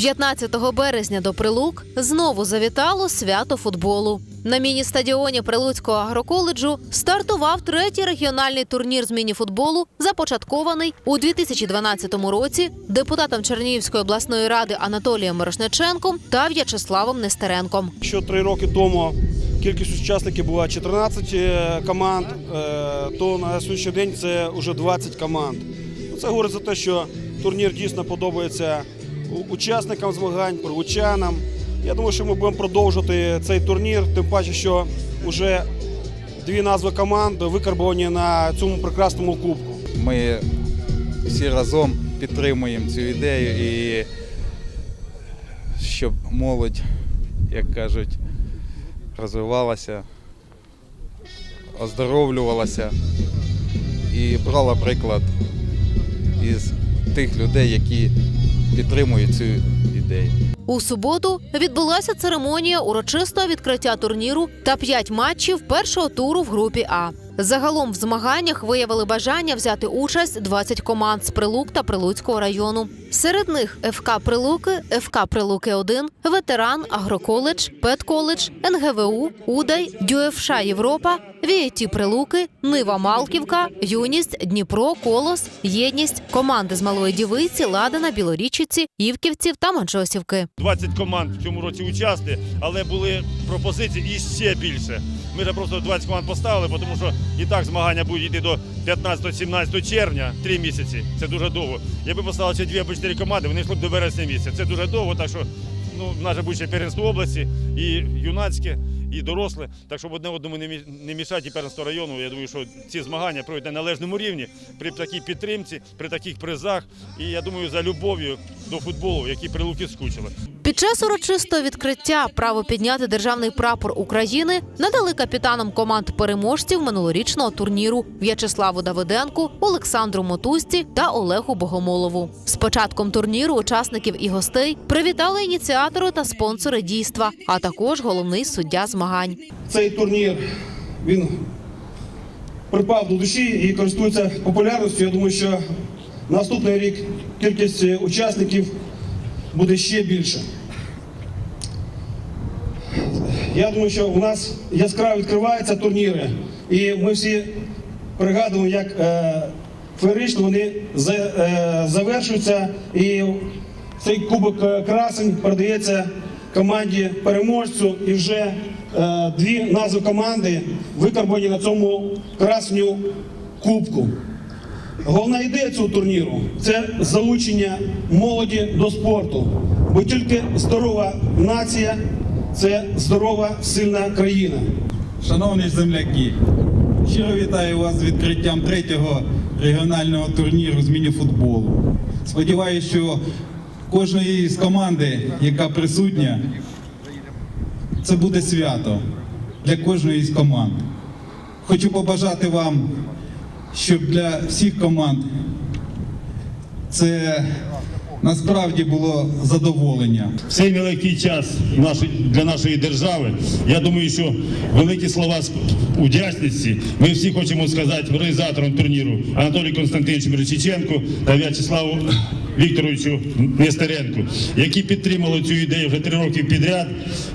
15 березня до Прилук знову завітало свято футболу. На міні-стадіоні Прилуцького агроколеджу стартував третій регіональний турнір з міні-футболу, започаткований у 2012 році депутатом Чернігівської обласної ради Анатолієм Мирошниченком та В'ячеславом Нестеренком. Що три роки тому кількість учасників була 14 е, команд, е, то на сьогоднішній день це вже 20 команд. Це говорить за те, що турнір дійсно подобається учасникам змагань, прилучанам. Я думаю, що ми будемо продовжувати цей турнір, тим паче, що вже дві назви команд викарбовані на цьому прекрасному кубку. Ми всі разом підтримуємо цю ідею і щоб молодь, як кажуть, розвивалася, оздоровлювалася і брала приклад із тих людей, які підтримують цю ідею. У суботу відбулася церемонія урочистого відкриття турніру та п'ять матчів першого туру в групі А. Загалом в змаганнях виявили бажання взяти участь 20 команд з Прилук та Прилуцького району. Серед них ФК Прилуки, ФК Прилуки 1 Ветеран, Агроколедж, Петколедж, НГВУ, Удай, ДЮФШ Європа, ВІІТі Прилуки, Нива Малківка, Юність, Дніпро, Колос, Єдність, команди з Малої Дівиці, Ладана, Білорічиці, Івківців та Манчосівки. 20 команд в цьому році участи, але були пропозиції і ще більше. Ми просто 20 команд поставили, тому що і так змагання будуть йти до 15-17 червня, 3 місяці. Це дуже довго. Якби поставили ще 2 або 4 команди, вони йшли б до вересня місяця. Це дуже довго, так що ну, в нас же буде ще первенство області, і юнацьке, і доросле. Так щоб одне одному не мішати і первенство району. Я думаю, що ці змагання пройдуть на належному рівні при такій підтримці, при таких призах. І я думаю, за любов'ю до футболу, які прилуки скучили. Під час урочистого відкриття право підняти державний прапор України надали капітанам команд переможців минулорічного турніру В'ячеславу Давиденку, Олександру Мотузці та Олегу Богомолову. З початком турніру учасників і гостей привітали ініціатори та спонсори дійства, а також головний суддя змагань. Цей турнір він припав до душі і користується популярністю. Я думаю, що наступний рік кількість учасників буде ще більше. Я думаю, що у нас яскраво відкриваються турніри, і ми всі пригадуємо, як е, феєрично вони за- е, завершуються, і цей кубок е, красень передається команді переможцю, і вже е, дві назви команди викарбовані на цьому красню кубку. Головна ідея цього турніру це залучення молоді до спорту. Бо тільки здорова нація це здорова, сильна країна. Шановні земляки, щиро вітаю вас з відкриттям третього регіонального турніру з мініфутболу. Сподіваюся, що кожної з команди, яка присутня, це буде свято для кожної з команд. Хочу побажати вам, щоб для всіх команд це насправді було задоволення. Цей нелегкий час для нашої держави. Я думаю, що великі слова сп- ми всі хочемо сказати організаторам турніру Анатолію Константиновичу Мирчиченку та В'ячеславу Вікторовичу Нестеренку, які підтримали цю ідею вже три роки підряд.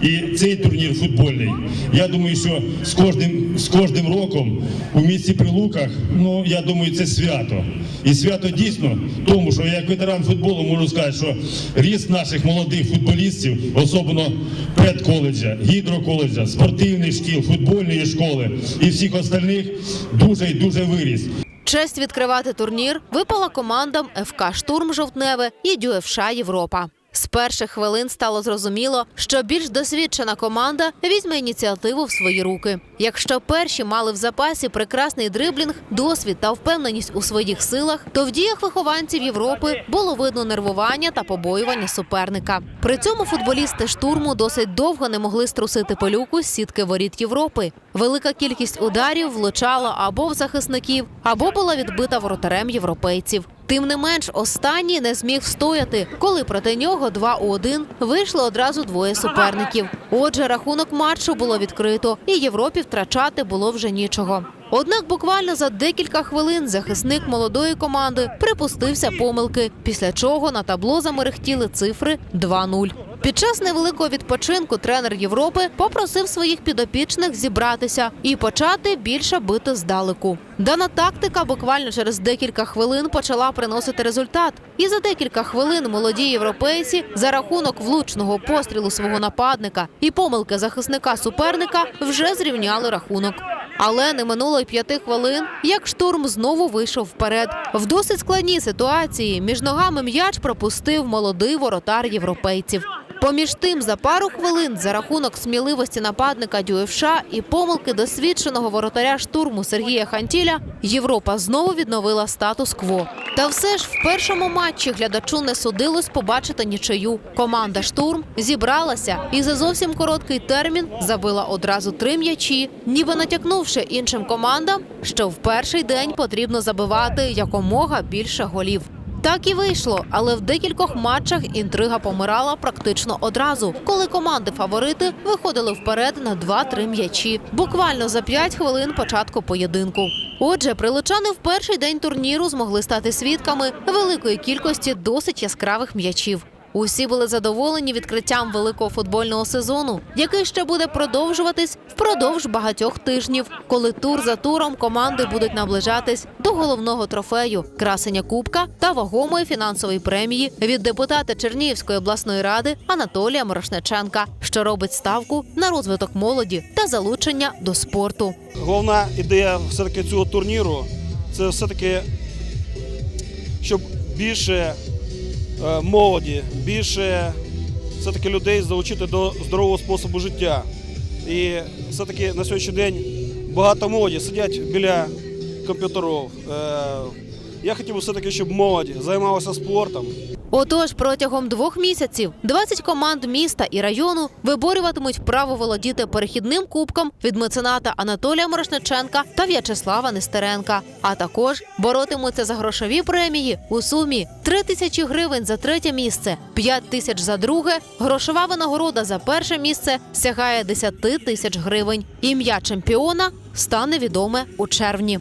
І цей турнір футбольний. Я думаю, що з кожним, з кожним роком у місті Прилуках, ну я думаю, це свято. І свято дійсно тому, що як ветеран футболу можу сказати, що ріст наших молодих футболістів, особливо педколеджа, гідроколеджа, спортивних шкіл, футбольної школи і всіх остальних дуже і дуже виріс. Честь відкривати турнір випала командам ФК Штурм Жовтневе і ДЮФШ Європа. З перших хвилин стало зрозуміло, що більш досвідчена команда візьме ініціативу в свої руки. Якщо перші мали в запасі прекрасний дриблінг, досвід та впевненість у своїх силах, то в діях вихованців Європи було видно нервування та побоювання суперника. При цьому футболісти штурму досить довго не могли струсити пилюку з сітки воріт Європи. Велика кількість ударів влучала або в захисників, або була відбита воротарем європейців. Тим не менш, останній не зміг встояти, коли проти нього 2 у 1 вийшли одразу двоє суперників. Отже, рахунок матчу було відкрито, і Європі втрачати було вже нічого. Однак буквально за декілька хвилин захисник молодої команди припустився помилки, після чого на табло замерехтіли цифри 2-0. Під час невеликого відпочинку тренер Європи попросив своїх підопічних зібратися і почати більше бити здалеку. Дана тактика буквально через декілька хвилин почала приносити результат. І за декілька хвилин молоді європейці за рахунок влучного пострілу свого нападника і помилки захисника суперника вже зрівняли рахунок. Але не минуло й п'яти хвилин, як штурм знову вийшов вперед. В досить складній ситуації між ногами м'яч пропустив молодий воротар європейців. Поміж тим, за пару хвилин за рахунок сміливості нападника Дюєвша і помилки досвідченого воротаря штурму Сергія Хантіля Європа знову відновила статус-кво. Та все ж в першому матчі глядачу не судилось побачити нічию. Команда штурм зібралася і за зовсім короткий термін забила одразу три м'ячі, ніби натякнувши іншим командам, що в перший день потрібно забивати якомога більше голів. Так і вийшло, але в декількох матчах інтрига помирала практично одразу, коли команди-фаворити виходили вперед на 2-3 м'ячі, буквально за 5 хвилин початку поєдинку. Отже, прилучани в перший день турніру змогли стати свідками великої кількості досить яскравих м'ячів. Усі були задоволені відкриттям великого футбольного сезону, який ще буде продовжуватись впродовж багатьох тижнів, коли тур за туром команди будуть наближатись до головного трофею красення кубка та вагомої фінансової премії від депутата Чернігівської обласної ради Анатолія Морошниченка, що робить ставку на розвиток молоді та залучення до спорту. Головна ідея все-таки цього турніру це все-таки, щоб більше молоді, більше все-таки людей залучити до здорового способу життя. І все-таки на сьогоднішній день багато молоді сидять біля комп'ютерів. Е, Я хотів би все-таки, щоб молодь займалася спортом, Отож, протягом двох місяців 20 команд міста і району виборюватимуть право володіти перехідним кубком від мецената Анатолія Морошниченка та В'ячеслава Нестеренка. А також боротимуться за грошові премії у сумі 3 тисячі гривень за третє місце, 5 тисяч за друге. Грошова винагорода за перше місце сягає 10 тисяч гривень. Ім'я чемпіона стане відоме у червні.